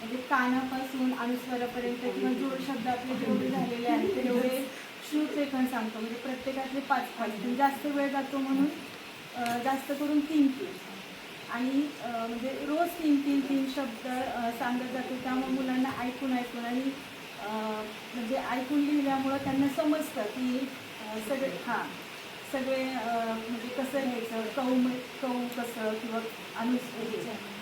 म्हणजे कानापासून अनुस्वारापर्यंत किंवा जोड शब्द आपले जेवढे झालेले आहेत तेवढे श्रुत लेखन सांगतो. म्हणजे प्रत्येकातले पाच पाच. जास्त वेळ जातो म्हणून जास्त करून तीन तीन. आणि म्हणजे रोज तीन तीन तीन शब्द सांगत जातो. त्यामुळे मुलांना ऐकून ऐकून आणि म्हणजे ऐकून लिहिल्यामुळं त्यांना समजतं की सगळे हां सगळे म्हणजे कसं लिहायचं? कौ कौ कसं? किंवा अनुस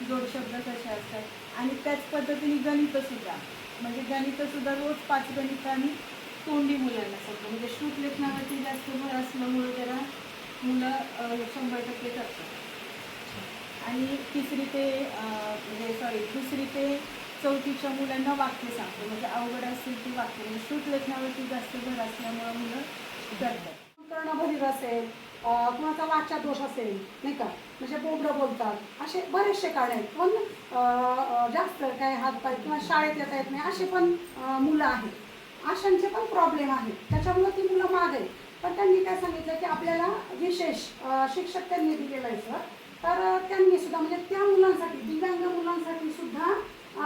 जोड शब्द कसे असतात? आणि त्याच पद्धतीने गणितसुद्धा. म्हणजे गणितसुद्धा रोज पाच गणित आणि तोंडी मुलांना सांगतो म्हणजे श्रुत लेखनावरती जास्त भर असल्यामुळे जरा मुलं शंभर टक्के करतात. आणि तिसरी ते म्हणजे सॉरी दुसरी ते चौथीच्या मुलांना वाक्य सांगतो. म्हणजे अवघड असेल ती वाक्य. म्हणजे श्रुत लेखनावरती जास्त भर असल्यामुळं मुलं करतात. कर्णभरीर असेल कुणाचा वाचा दोष असेल नाही का? म्हणजे बोबडं बोलतात. असे बरेचसे कारण आहेत. पण जास्त काय हातपाय किंवा शाळेत येता येत नाही. असे पण मुलं आहेत. अशांचे पण प्रॉब्लेम आहेत. त्याच्यामुळं ती मुलं माग आहेत. पण त्यांनी काय सांगितलं की आपल्याला विशेष शिक्षक त्यांनी दिलेलं आहे सर. तर त्यांनी सुद्धा म्हणजे त्या मुलांसाठी दिव्यांग मुलांसाठी सुद्धा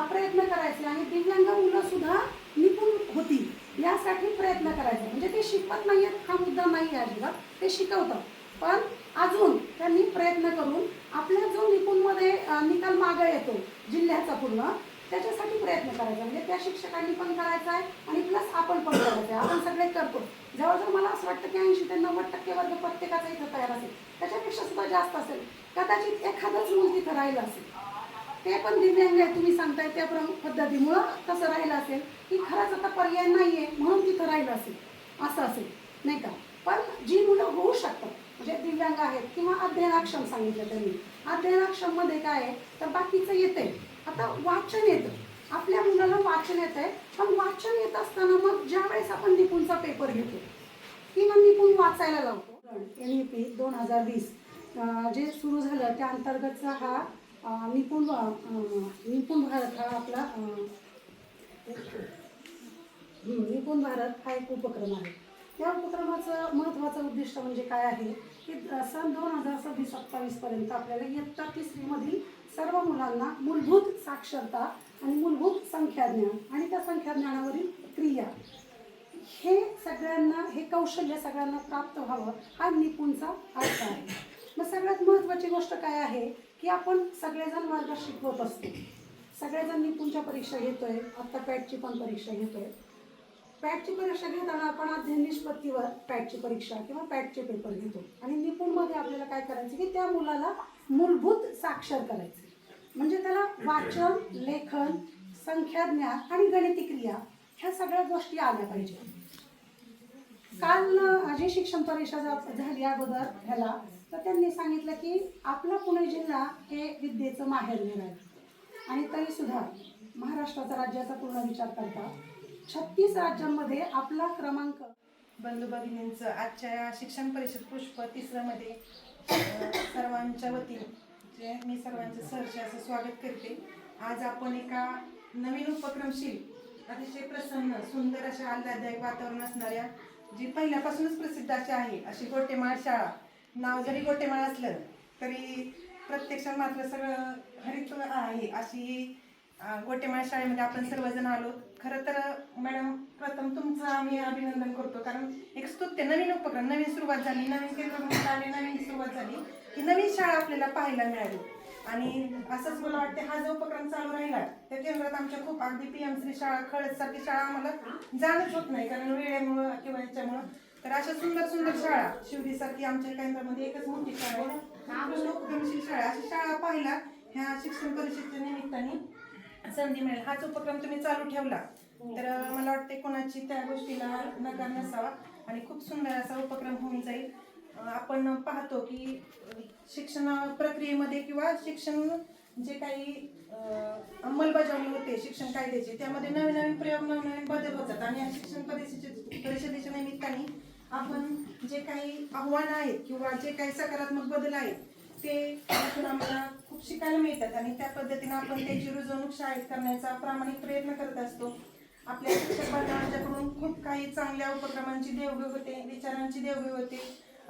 प्रयत्न करायचे. आणि दिव्यांग मुलं सुद्धा निपुण होती. यासाठी प्रयत्न करायचे. म्हणजे ते शिकवत नाही आहेत हा मुद्दा नाही आहे अजिबात. ते शिकवतात पण अजून त्यांनी प्रयत्न करून आपल्या जो निपुणमध्ये निकाल मागं येतो जिल्ह्याचा पूर्ण त्याच्यासाठी प्रयत्न करायचा. म्हणजे त्या शिक्षकांनी पण करायचा आहे आणि प्लस आपण पण करायचं आहे. आपण सगळे करतो. जवळजवळ मला असं वाटतं की ऐंशी ते नव्वद टक्के वर्ग प्रत्येकाचा इथं तयार असेल. त्याच्यापेक्षा सुद्धा जास्त असेल. कदाचित एखादंच मूल तिथं राहिलं असेल. ते पण दिव्यांग आहे तुम्ही सांगताय त्या प्र- पद्धतीमुळं तसं राहिलं असेल. की खरंच आता पर्याय नाही आहे म्हणून तिथं राहिलं असेल. असं असेल नाही का? पण जी मुलं होऊ शकतात म्हणजे दिव्यांग आहेत किंवा अध्ययनाक्षम सांगितलं त्यांनी. अध्ययनाक्षममध्ये काय आहे तर बाकीचं येतंय. आता वाचन येतं. आपल्या मुलाला वाचन येत आहे पण वाचन येत असताना मग ज्या वेळेस आपण निपुणचा पेपर घेतो किंवा निपुण वाचायला लावतो. एन ई पी दोन हजार वीस जे सुरू झालं त्या अंतर्गतचा हा निपुण निपुण भारत हा आपला निपुण भारत हा एक उपक्रम आहे. या उपक्रमाचं महत्त्वाचं उद्दिष्ट म्हणजे काय आहे की सन दोन हजार सव्वीस सत्तावीसपर्यंत आपल्याला इयत्ता तिसरीमधील सर्व मुलांना मूलभूत साक्षरता आणि मूलभूत संख्याज्ञान आणि त्या संख्याज्ञानावरील क्रिया हे सगळ्यांना हे कौशल्य सगळ्यांना प्राप्त व्हावं हा निपुणचा अर्थ आहे. मग सगळ्यात महत्त्वाची गोष्ट काय आहे की आपण सगळेजण वर्गात शिकवत असतो. सगळेजण निपुणच्या परीक्षा घेतोय आत्ता पॅटची पण परीक्षा घेतोय. पॅटची परीक्षा घेताना आपण अध्ययन निष्पत्तीवर पॅटची परीक्षा किंवा पॅटचे पेपर घेतो. आणि निपुणमध्ये आपल्याला काय करायचं की त्या मुलाला मूलभूत साक्षर करायचं. म्हणजे त्याला वाचन लेखन संख्याज्ञान आणि गणिती क्रिया ह्या सगळ्या गोष्टी आल्या पाहिजे. काल अ, जी शिक्षण परीक्षा झाली अगोदर ह्याला तर त्यांनी सांगितलं की आपला पुणे जिल्हा हे विद्येचं माहेरघर आहे. आणि तरी सुद्धा महाराष्ट्राचा राज्याचा पूर्ण विचार करता छत्तीस राज्यांमध्ये आपला क्रमांक बंधू भगिनींचं आजच्या या शिक्षण परिषद पुष्प तिसऱ्यामध्ये सर्वांच्या वतीने जे मी सर्वांचं सहर्ष असं स्वागत करते. आज आपण एका नवीन उपक्रमशील अतिशय प्रसन्न सुंदर अशा आल्हाददायक वातावरण असणाऱ्या जी पहिल्यापासूनच प्रसिद्ध अशी आहे अशी गोटेमाळ शाळा. नाव जरी गोटेमाळ असलं तरी प्रत्यक्षात मात्र सगळं हरित आहे अशी गोटेमाळ शाळेमध्ये आपण सर्वजण आलो. खरं तर मॅडम प्रथम तुमचं आम्ही अभिनंदन करतो. कारण एक स्तुत्य नवीन उपक्रम नवीन सुरुवात झाली नवीन केंद्र आले नवीन सुरुवात झाली. ही नवीन शाळा आपल्याला पाहायला मिळाली. आणि असंच मला वाटते हा जो उपक्रम चालू राहिला त्या केंद्रात आमच्या खूप अगदी पी एम श्री शाळा खळद सारखी शाळा आम्हाला जाणच होत नाही. कारण वेळेमुळं किंवा याच्यामुळं तर अशा सुंदर सुंदर शाळा शिवडीसारखी आमच्या केंद्रामध्ये एकच मोठी शाळा आहे. उत्कृष्ट उपक्रमशील शाळा अशी शाळा पाहिला ह्या शिक्षण परिषदेच्या निमित्ताने संधी मिळेल. हाच उपक्रम तुम्ही चालू ठेवला. तर मला वाटते कोणाची त्या गोष्टीला नकार नसावा आणि खूप सुंदर असा उपक्रम होऊन जाईल. आपण पाहतो की शिक्षण प्रक्रियेमध्ये किंवा शिक्षण जे काही अंमलबजावणी होते शिक्षण कायद्याची त्यामध्ये नवीन नवीन प्रयोग नवीन नवीन बदल होतात. आणि या शिक्षण परिषदे परिषदेच्या निमित्ताने आपण जे काही आव्हानं आहेत किंवा जे काही सकारात्मक बदल आहेत ते आम्हाला खूप शिकायला मिळतात. आणि त्या पद्धतीने आपण त्याची रुजवणूक शाळेत करण्याचा प्रामाणिक प्रयत्न करत असतो. आपल्या शिक्षक बांधवांच्याकडून खूप काही चांगल्या उपक्रमांची देवघेव होते विचारांची देवघेव होते.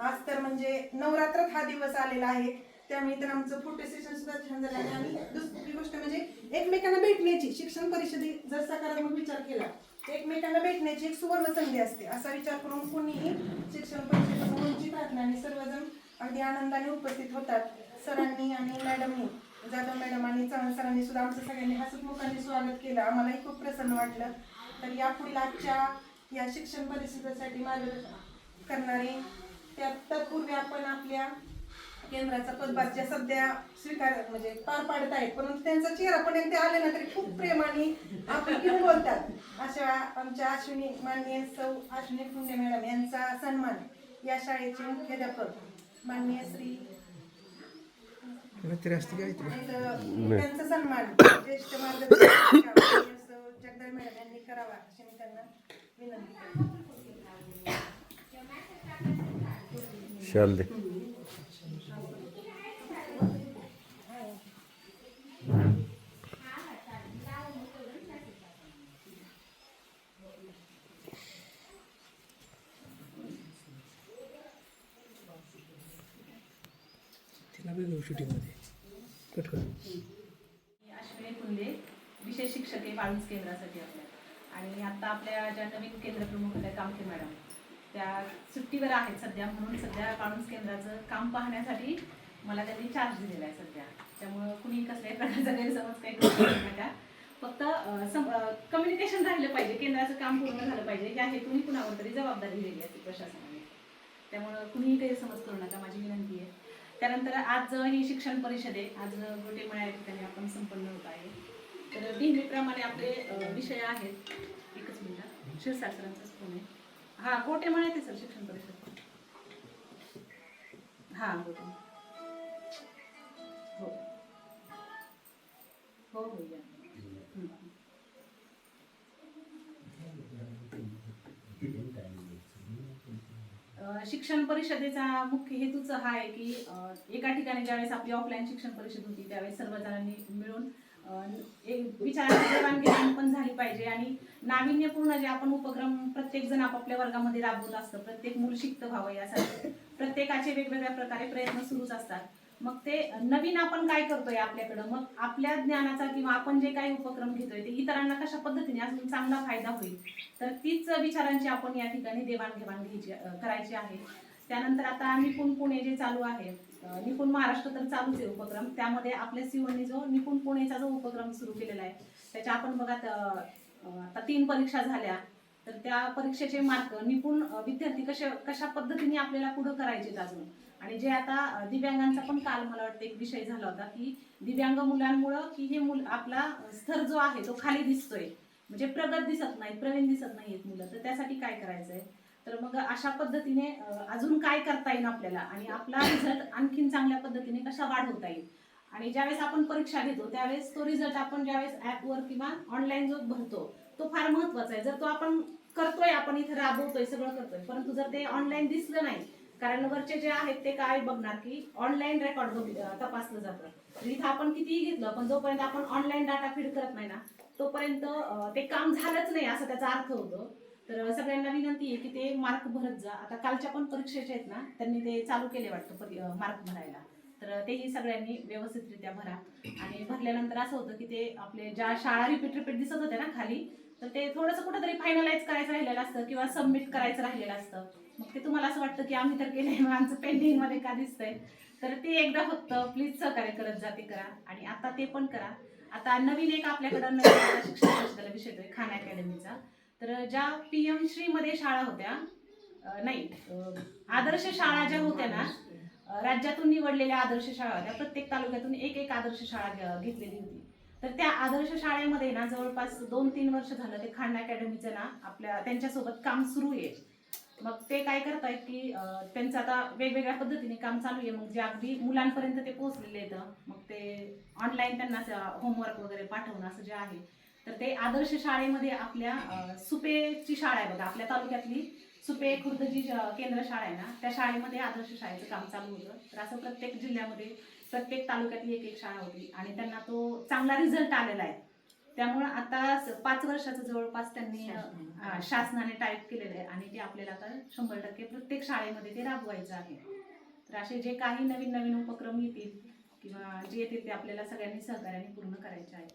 आज तर म्हणजे नवरात्रात हा दिवस आलेला आहे. त्यामुळे तर आमचं फोटो सेशन सुद्धा छान झालं आणि दुसरी गोष्ट म्हणजे एकमेकांना भेटण्याची शिक्षण परिषदे जर सकारात्मक विचार केला एकमेकांना भेटण्याची एक सुवर्ण संधी असते. असा विचार करून कोणीही शिक्षण परिषदेपासून वंचित राहत नाही आणि सर्वजण अगदी आनंदाने उपस्थित होतात. सरांनी आणि मॅडमनी. जाधव मॅडम आणि चव्हाण सरांनी सुद्धा आमचं सगळ्यांनी हसतमुखांनी स्वागत केलं. आम्हालाही खूप प्रसन्न वाटलं. तर यापुढील आजच्या या शिक्षण परिषदेसाठी मार्गदर्शन करणारे त्या तत्पूर्वी आपण आपल्या केंद्राचा पदभार ज्या सध्या स्वीकार म्हणजे पार पाडत आहेत. परंतु त्यांचा चेहरा पण एकदा आले ना तरी खूप प्रेमाने आपण घेऊन बोलतात. अशा आमच्या अश्विनी माननीय सौ अश्विनी फुंडे मॅडम यांचा सन्मान या शाळेचे मुख्याध्यापक माननीय श्री त्यांचा सन्मान ज्येष्ठ मार्गदर्शक जगदाळे मॅडम यांनी करावा अशी मी त्यांना विनंती करते. शूटिंगमध्ये कट कर. मी अश्विनी फुंदे विशेष शिक्षक आहे वाळूंज केंद्रासाठी आपल्या. आणि आता आपल्या ज्या नवीन केंद्र प्रमुख आहेत कामते मॅडम त्या सुट्टीवर आहेत सध्या. म्हणून सध्या वाळूंज केंद्राचं काम पाहण्यासाठी मला त्यांनी चार्ज दिलेला आहे सध्या. त्यामुळं कुणी कसल्याही प्रकारचा गैरसमज काही करू नका फक्त कम्युनिकेशन राहिलं पाहिजे. केंद्राचं काम पूर्ण झालं पाहिजे. या हेतून कुणावर तरी जबाबदारी दिलेली असते प्रशासनाने. त्यामुळं कुणीही गैरसमज करू नका. माझी विनंती आहे. त्यानंतर आज ही शिक्षण परिषद आहे. आज गोटेमळ्या या ठिकाणी आपण संपन्न होत आहे. तर नेहमीप्रमाणे आपले विषय आहेत. एकच मिनिट शिरसासरांचाच फोन आहे. हा गोटेमळ्यात येते सर शिक्षण परिषद. हा गोटे हो. हो हो या हं, हं. अ, शिक्षण परिषदेचा मुख्य हेतूच हा आहे की एका ठिकाणी ज्यावेळेस आपली ऑफलाईन शिक्षण परिषद होती त्यावेळेस सर्वजणांनी मिळून एक विचारांची देवाणघेवाण पण झाली पाहिजे. आणि नाविन्यपूर्ण जे आपण उपक्रम प्रत्येक जण आपापल्या वर्गामध्ये राबवत असतं प्रत्येक मूल शिकत व्हावं यासाठी प्रत्येकाचे वेगवेगळ्या प्रकारे प्रयत्न सुरूच असतात. मग ते नवीन आपण काय करतोय आपल्याकडं? मग आपल्या ज्ञानाचा किंवा आपण जे काही उपक्रम घेतोय ते इतरांना कशा पद्धतीने अजून चांगला फायदा होईल? तर तीच विचारांची आपण या ठिकाणी देवाणघेवाण घ्यायची करायची आहे. त्यानंतर आता निपुण पुणे जे चालू आहे निपुण महाराष्ट्र तर चालूच आहे उपक्रम. त्यामध्ये आपल्या सीओनी जो निपुण पुणेचा जो उपक्रम सुरू केलेला आहे त्याच्या आपण बघा आता तीन परीक्षा झाल्या. तर त्या परीक्षेचे मार्क निपुण विद्यार्थी कशा कशा पद्धतीने आपल्याला पुढे करायचे अजून? आणि जे आता दिव्यांगांचा पण काल मला वाटतं एक विषय झाला होता की दिव्यांग मुलांमुळं की हे मुल आपला स्तर जो आहे तो खाली दिसतोय. म्हणजे प्रगत दिसत नाही प्रवीण दिसत नाहीत मुलं. तर त्यासाठी काय करायचंय? तर मग अशा पद्धतीने अजून काय करता येईल आपल्याला? आणि आपला रिझल्ट आणखीन चांगल्या पद्धतीने कसा वाढवता येईल? आणि ज्यावेळेस आपण परीक्षा घेतो त्यावेळेस तो रिझल्ट आपण ज्यावेळेस ॲपवर किंवा ऑनलाईन जो भरतो तो फार महत्त्वाचा आहे. जर तो आपण करतोय आपण इथे राबवतोय सगळं करतोय परंतु जर ते ऑनलाईन दिसलं नाही कारण वरचे जे आहेत ते काय बघणार की ऑनलाईन रेकॉर्ड तपासलं जातं. तर इथं आपण कितीही घेतलं पण जोपर्यंत आपण ऑनलाईन डाटा फीड करत नाही ना तोपर्यंत ते काम झालंच नाही असं त्याचा अर्थ होतो. तर सगळ्यांना विनंती आहे की ते मार्क भरत जा. आता कालच्या पण परीक्षेचे आहेत ना त्यांनी ते चालू केले वाटतं मार्क भरायला. तर तेही सगळ्यांनी व्यवस्थितरित्या भरा. आणि भरल्यानंतर असं होतं की ते आपले ज्या शाळा रिपीट रिपीट दिसत होत्या ना खाली तर ते थोडंसं कुठंतरी फायनलाइज करायचं राहिलेलं असतं किंवा सबमिट करायचं राहिलेलं असतं. मग ते तुम्हाला असं वाटतं की आम्ही तर केलंय मग आमचं पेंडिंगमध्ये का दिसतंय? तर ते एकदा फक्त प्लीज सहकार्य करत जाते करा आणि आता ते पण करा. आता नवीन एक आपल्याकडं नवीन शिक्षण संस्थेला विषय आहे खान अकॅडमीचा तर ज्या पी एम श्रीमध्ये शाळा होत्या नाही आदर्श शाळा ज्या होत्या ना राज्यातून निवडलेल्या आदर्श शाळा होत्या प्रत्येक तालुक्यातून एक एक आदर्श शाळा घेतलेली होती. तर त्या आदर्श शाळेमध्ये ना जवळपास दोन तीन वर्ष झालं ते खान अकॅडमीचं ना आपल्या त्यांच्यासोबत काम सुरू आहे. मग ते काय करतायत की त्यांचं आता वेगवेगळ्या पद्धतीने काम चालू आहे. मग जे अगदी मुलांपर्यंत ते पोहोचलेले आहेत मग ते ऑनलाईन त्यांना होमवर्क वगैरे पाठवणं असं जे आहे. तर ते आदर्श शाळेमध्ये आपल्या सुपेची शाळा आहे बघा. आपल्या तालुक्यातली सुपे खुर्द जी केंद्र शाळा आहे ना त्या शाळेमध्ये आदर्श शाळेचं काम चालू होतं. तर असं प्रत्येक जिल्ह्यामध्ये प्रत्येक तालुक्यातली एक एक शाळा होती आणि त्यांना तो चांगला रिझल्ट आलेला आहे. त्यामुळं आता पाच वर्षाचं जवळपास त्यांनी शासनाने टाईप केलेलं आहे आणि ते आपल्याला आता शंभर टक्के प्रत्येक शाळेमध्ये ते राबवायचं आहे. तर असे जे काही नवीन नवीन उपक्रम येतील किंवा जे येतील ते आपल्याला सगळ्यांनी सहकार्याने पूर्ण करायचे आहेत.